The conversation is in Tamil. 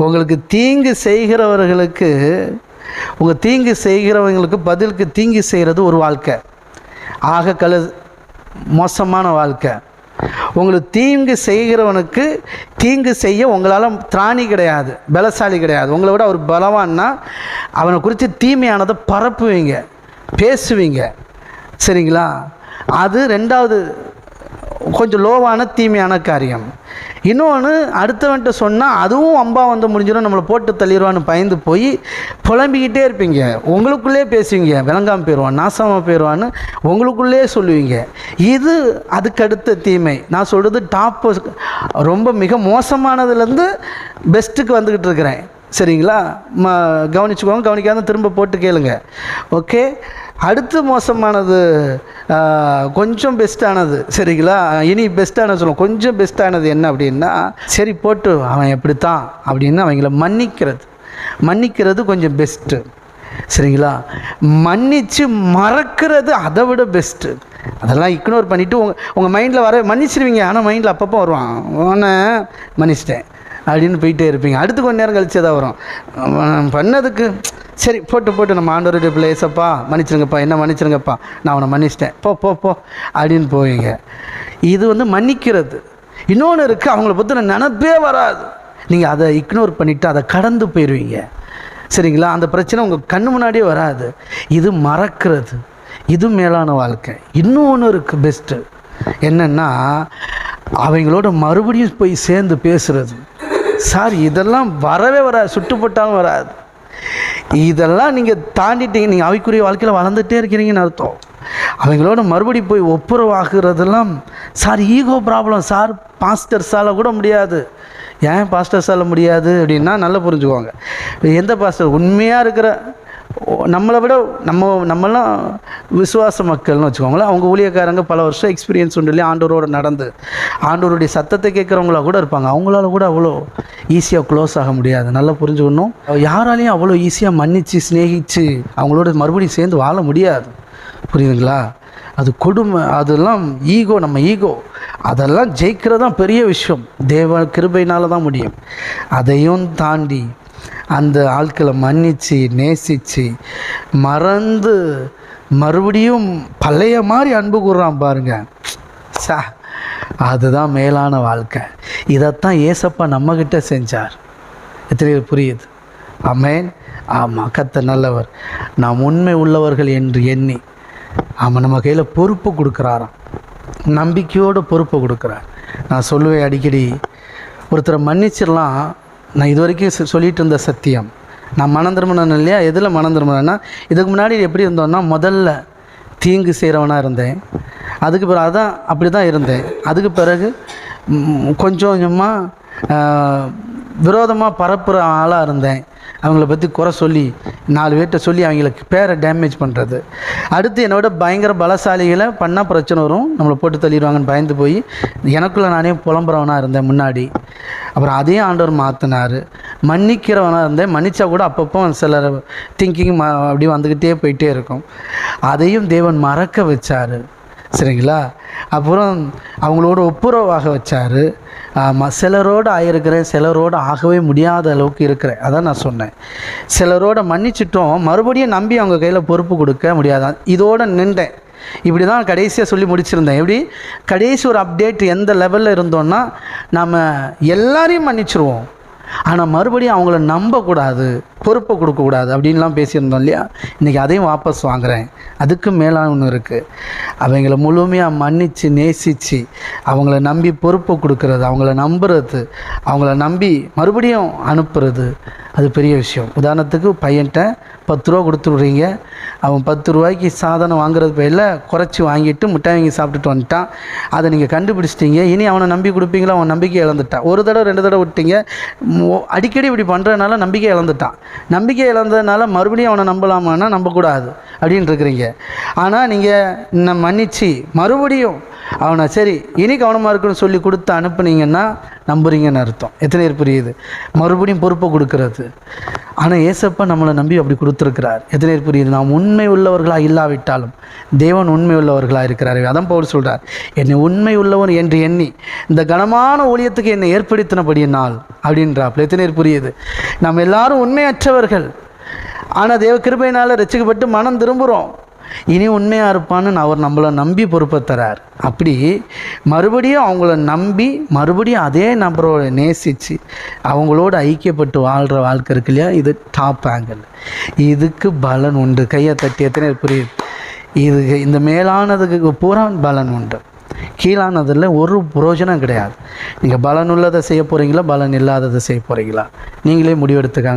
உங்களுக்கு தீங்கு செய்கிறவர்களுக்கு உங்கள் தீங்கு செய்கிறவங்களுக்கு பதிலுக்கு தீங்கு செய்கிறது ஒரு வாழ்க்கை. ஆக கல மோசமான வாழ்க்கை. உங்களுக்கு தீங்கு செய்கிறவனுக்கு தீங்கு செய்ய உங்களால் திராணி கிடையாது பலசாலி கிடையாது. உங்களை விட அவர் பலவான்னா அவனை குறித்து தீமையானதை பரப்புவீங்க பேசுவீங்க. சரிங்களா? அது ரெண்டாவது கொஞ்சம் லோவான தீமையான காரியம். இன்னொன்று அடுத்தவன்ட்ட சொன்னால் அதுவும் அம்பா வந்து முடிஞ்சிடும் நம்மளை போட்டு தள்ளிடுவான்னு பயந்து போய் புலம்பிக்கிட்டே இருப்பீங்க. உங்களுக்குள்ளே பேசுவீங்க. விளங்காமல் போயிடுவான் நாசமாக போயிடுவான்னு உங்களுக்குள்ளே சொல்லுவீங்க. இது அதுக்கு அடுத்த தீமை. நான் சொல்கிறது டாப் ரொம்ப மிக மோசமானதுலேருந்து பெஸ்ட்டுக்கு வந்துக்கிட்டு இருக்கிறேன். சரிங்களா? ம கவனிச்சுக்கோங்க கவனிக்காத திரும்ப போட்டு கேளுங்க. ஓகே அடுத்து மோசமானது கொஞ்சம் பெஸ்ட்டானது சரிங்களா? இனி பெஸ்ட்டானது சொல்லுவோம் கொஞ்சம் பெஸ்ட்டானது என்ன அப்படின்னா சரி போட்டு அவன் எப்படித்தான் அப்படின்னு அவங்கள மன்னிக்கிறது. மன்னிக்கிறது கொஞ்சம் பெஸ்ட்டு சரிங்களா? மன்னிச்சு மறக்கிறது அதை விட பெஸ்ட்டு அதெல்லாம் இக்னோர் பண்ணிவிட்டு உங்கள் உங்கள் மைண்டில் வர மன்னிச்சிருவீங்க. ஆனால் மைண்டில் அப்பப்போ வருவான். உன்னை மன்னிச்சிட்டேன். அப்படின்னு போயிட்டே இருப்பீங்க. அடுத்து கொஞ்ச நேரம் கழிச்சு தான் வரும். பண்ணதுக்கு சரி போட்டு போட்டு நம்ம ஆண்டோருடைய பிளேஸப்பா மன்னிச்சிருங்கப்பா. என்ன மன்னிச்சிருங்கப்பா? நான் அவனை மன்னிச்சிட்டேன். போ போ போ. அப்படின்னு போவீங்க. இது வந்து மன்னிக்கிறது. இன்னொன்று இருக்குது அவங்கள பற்றின நினப்பே வராது. நீங்கள் அதை இக்னோர் பண்ணிவிட்டு அதை கடந்து போயிடுவீங்க சரிங்களா? அந்த பிரச்சனை உங்கள் கண்ணு முன்னாடியே வராது. இது மறக்கிறது. இது மேலான வாழ்க்கை. இன்னும் ஒன்று இருக்குது பெஸ்ட்டு என்னென்னா அவங்களோட மறுபடியும் போய் சேர்ந்து பேசுகிறது சார் இதெல்லாம் வரவே வராது சுட்டுப்பட்டாலும் வராது. இதெல்லாம் நீங்கள் தாண்டிட்டீங்க நீங்கள் அவைக்குரிய வாழ்க்கையில் வளர்ந்துட்டே இருக்கிறீங்கன்னு அர்த்தம். அவங்களோட மறுபடி போய் ஒப்புரவாகிறதெல்லாம் சார் ஈகோ ப்ராப்ளம் சார் பாஸ்டர்ஸால் கூட முடியாது. ஏன் பாஸ்டர்ஸால் முடியாது அப்படின்னா நல்லா புரிஞ்சுக்குவாங்க எந்த பாஸ்டர் உண்மையாக இருக்கிற ஓ- நம்மளை விட நம்ம நம்மலாம் விசுவாச மக்கள்னு வச்சுக்கோங்களேன். அவங்க ஊழியக்காரங்க பல வருஷம் எக்ஸ்பீரியன்ஸ் உண்டு இல்லையா? ஆண்டோரோடு நடந்து ஆண்டோருடைய சத்தத்தை கேட்குறவங்களா கூட இருப்பாங்க. அவங்களால கூட அவ்வளோ ஈஸியாக க்ளோஸ் ஆக முடியாது. நல்லா புரிஞ்சுக்கணும். யாராலையும் அவ்வளோ ஈஸியாக மன்னிச்சு சிநேகித்து அவங்களோட மறுபடியும் சேர்ந்து வாழ முடியாது. புரியுதுங்களா? அது கொடுமை அதெல்லாம் ஈகோ நம்ம ஈகோ அதெல்லாம் ஜெயிக்கிறது தான் பெரிய விஷயம். தேவ கிருபையினால தான் முடியும். அதையும் தாண்டி அந்த ஆட்களை மன்னித்து நேசித்து மறந்து மறுபடியும் பழைய மாதிரி அன்பு கூறுறான் பாருங்க. சா அதுதான் மேலான வாழ்க்கை. இதைத்தான் ஏசப்பா நம்மக்கிட்ட செஞ்சார். எத்தனை புரியுது? அமேன் ஆமாம் கத்த நல்லவர். நாம் உண்மை உள்ளவர்கள் என்று எண்ணி ஆமாம் நம்ம கையில் பொறுப்பு கொடுக்குறாராம். நம்பிக்கையோடு பொறுப்பு கொடுக்குறார். நான் சொல்லுவேன் அடிக்கடி ஒருத்தரை மன்னிச்சிடலாம். நான் இது வரைக்கும் சொல்லிகிட்டு சொல்லிட்டு இருந்த சத்தியம். நான் மனம் திரும்பினேன் இல்லையா? எதில் மனம் திரும்பினேன்னா இதுக்கு முன்னாடி எப்படி இருந்தோன்னா முதல்ல தீங்கு செய்கிறவனாக இருந்தேன். அதுக்கு பிறகு அதான் அப்படி தான் இருந்தேன். அதுக்கு பிறகு கொஞ்சம் கொஞ்சமாக விரோதமாக பரப்புகிற ஆளாக இருந்தேன். அவங்கள பற்றி குறை சொல்லி நாலு பேர்கிட்ட சொல்லி அவங்களுக்கு பேரை டேமேஜ் பண்ணுறது அடுத்து என்னோட பயங்கர பலசாலிகளை பண்ணால் பிரச்சனை வரும். நம்மளை போட்டு தள்ளிடுவாங்கன்னு பயந்து போய் எனக்குள்ளே நானே புலம்புறவனாக இருந்தேன் முன்னாடி. அப்புறம் அதையும் ஆண்டவர் மாற்றினார் மன்னிக்கிறவனாக இருந்தேன். மன்னிச்சா கூட அப்பப்போ சில திங்கிங் ம அப்படி வந்துக்கிட்டே போயிட்டே இருக்கும். அதையும் தேவன் மறக்க வச்சார். சரிங்களா? அப்புறம் அவங்களோட ஒப்புரவாக வச்சார். ஆமாம் சிலரோடு ஆகியிருக்கிறேன் சிலரோடு ஆகவே முடியாத அளவுக்கு இருக்கிறேன். அதான் நான் சொன்னேன். சிலரோட மன்னிச்சிட்டோம் மறுபடியும் நம்பி அவங்க கையில் பொறுப்பு கொடுக்க முடியாதான். இதோட நின்றேன். இப்படி தான் கடைசியாக சொல்லி முடிச்சிருந்தேன். எப்படி? கடைசி ஒரு அப்டேட் எந்த லெவலில் இருந்தோன்னா நம்ம எல்லாரையும் மன்னிச்சிருவோம். ஆனால் மறுபடியும் அவங்கள நம்பக்கூடாது பொறுப்பை கொடுக்கக்கூடாது அப்படின்லாம் பேசியிருந்தோம் இல்லையா? இன்றைக்கி அதையும் வாபஸ் வாங்குறேன். அதுக்கு மேலான ஒன்று இருக்குது அவங்கள முழுமையாக மன்னித்து நேசித்து அவங்கள நம்பி பொறுப்பை கொடுக்கறது அவங்கள நம்புறது அவங்கள நம்பி மறுபடியும் அனுப்புறது அது பெரிய விஷயம். உதாரணத்துக்கு பையன்கிட்ட பத்து ரூபா கொடுத்துட்றீங்க. அவன் பத்து ரூபாய்க்கு சாதனம் வாங்குறது பேரில் குறைச்சி வாங்கிட்டு மிட்டாய் வாங்கி சாப்பிட்டுட்டு வந்துட்டான். அதை நீங்கள் கண்டுபிடிச்சிட்டீங்க. இனி அவனை நம்பி கொடுப்பீங்களா? அவன் நம்பிக்கை இழந்துட்டான். ஒரு தடவை ரெண்டு தடவை விட்டீங்க. அடிக்கடி இப்படி பண்ணுறதுனால நம்பிக்கை இழந்துட்டான். நம்பிக்கை இழந்ததுனால மறுபடியும் அவனை நம்பலாமான்னா நம்பக்கூடாது. அப்படின்னு இருக்கிறீங்க. ஆனால் நீங்கள் நான் மன்னிச்சு மறுபடியும் அவனை சரி இனி கவனமாக இருக்குன்னு சொல்லி கொடுத்து அனுப்புனீங்கன்னா நம்புறீங்கன்னு அர்த்தம். எத்தனை பேர் புரியுது? மறுபடியும் பொறுப்பை கொடுக்கறது. ஆனால் ஏசப்பா நம்மளை நம்பி அப்படி கொடுத்துருக்கிறார். எத்தனை பேர் புரியுது? நாம் உண்மை உள்ளவர்களாக இல்லாவிட்டாலும் தேவன் உண்மை உள்ளவர்களாக இருக்கிறார். அதான் போல் சொல்கிறார் என்னை உண்மை உள்ளவன் என்று எண்ணி இந்த கனமான ஊழியத்துக்கு என்னை ஏற்படுத்தினபடியினால் அப்படின்றாப்புல. எத்தனை பேர் புரியுது? நம்ம எல்லாரும் உண்மையற்றவர்கள். ஆனால் தேவ கிருபையினால் ரசிக்கப்பட்டு மனம் திரும்புகிறோம் இனி உண்மையாக இருப்பான்னு அவர் நம்மளை நம்பி பொறுப்பை தரார். அப்படி மறுபடியும் அவங்கள நம்பி மறுபடியும் அதே நபரோட நேசித்து அவங்களோட ஐக்கியப்பட்டு வாழ்கிற வாழ்க்கை இருக்கு இல்லையா? இது டாப் ஆங்கிள் இதுக்கு பலன் உண்டு. கையை தட்டி எத்தனை புரியுது? இது இந்த மேலானதுக்கு பூரா பலன் உண்டு. கீழானதில் ஒரு புரோஜனம் கிடையாது. நீங்கள் பலன் உள்ளதை செய்ய போகிறீங்களா பலன் இல்லாததை செய்ய போகிறீங்களா நீங்களே முடிவெடுத்துக்காங்க.